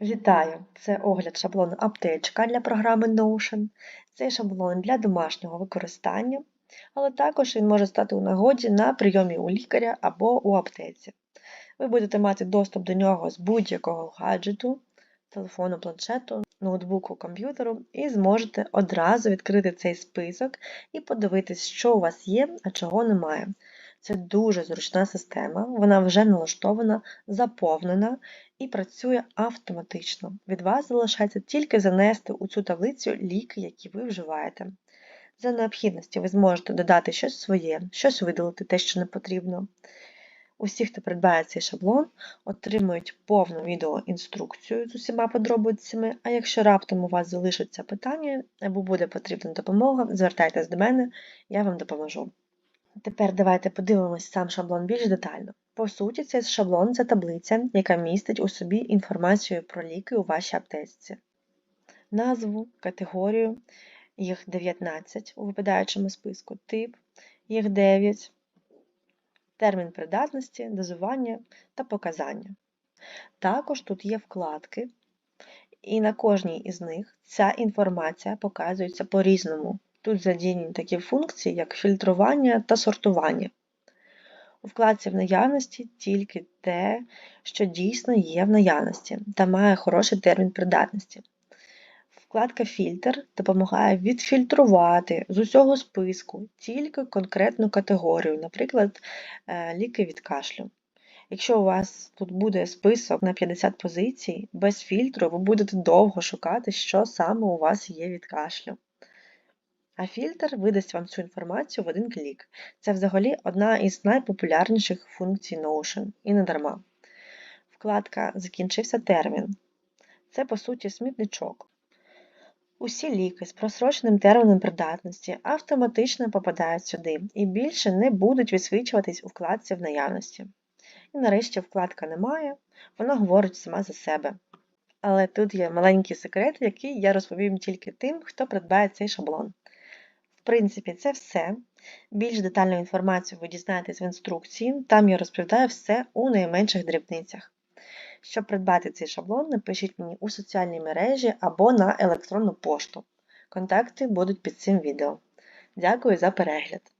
Вітаю! Це огляд шаблону аптечка для програми Notion. Цей шаблон для домашнього використання, але також він може стати у нагоді на прийомі у лікаря або у аптеці. Ви будете мати доступ до нього з будь-якого гаджету, телефону, планшету, ноутбуку, комп'ютеру, і зможете одразу відкрити цей список і подивитись, що у вас є, а чого немає. Це дуже зручна система, вона вже налаштована, заповнена і працює автоматично. Від вас залишається тільки занести у цю таблицю ліки, які ви вживаєте. За необхідності ви зможете додати щось своє, щось видалити, те, що не потрібно. Усі, хто придбає цей шаблон, отримують повну відеоінструкцію з усіма подробицями, а якщо раптом у вас залишаться питання або буде потрібна допомога, звертайтесь до мене, я вам допоможу. Тепер давайте подивимось сам шаблон більш детально. По суті, цей шаблон це таблиця, яка містить у собі інформацію про ліки у вашій аптечці. Назву, категорію, їх 19 у випадаючому списку, тип, їх 9, термін придатності, дозування та показання. Також тут є вкладки, і на кожній із них ця інформація показується по-різному. Тут задіяні такі функції, як фільтрування та сортування. У вкладці в наявності тільки те, що дійсно є в наявності та має хороший термін придатності. Вкладка Фільтр допомагає відфільтрувати з усього списку тільки конкретну категорію, наприклад, е, ліки від кашлю. Якщо у вас тут буде список на 50 позицій, без фільтру ви будете довго шукати, що саме у вас є від кашлю. А фільтр видасть вам цю інформацію в один клік. Це взагалі одна із найпопулярніших функцій Notion, і не дарма. Вкладка Закінчився термін. Це, по суті, смітничок. Усі ліки з просроченим терміном придатності автоматично попадають сюди і більше не будуть відсвічуватись у вкладці в наявності. І нарешті вкладка немає, вона говорить сама за себе. Але тут є маленький секрет, який я розповім тільки тим, хто придбає цей шаблон. Принципі, це все. Більш детальну інформацію ви дізнаєтесь в інструкції, там я розповідаю все у найменших дрібницях. Щоб придбати цей шаблон, напишіть мені у соціальній мережі або на електронну пошту. Контакти будуть під цим відео. Дякую за перегляд!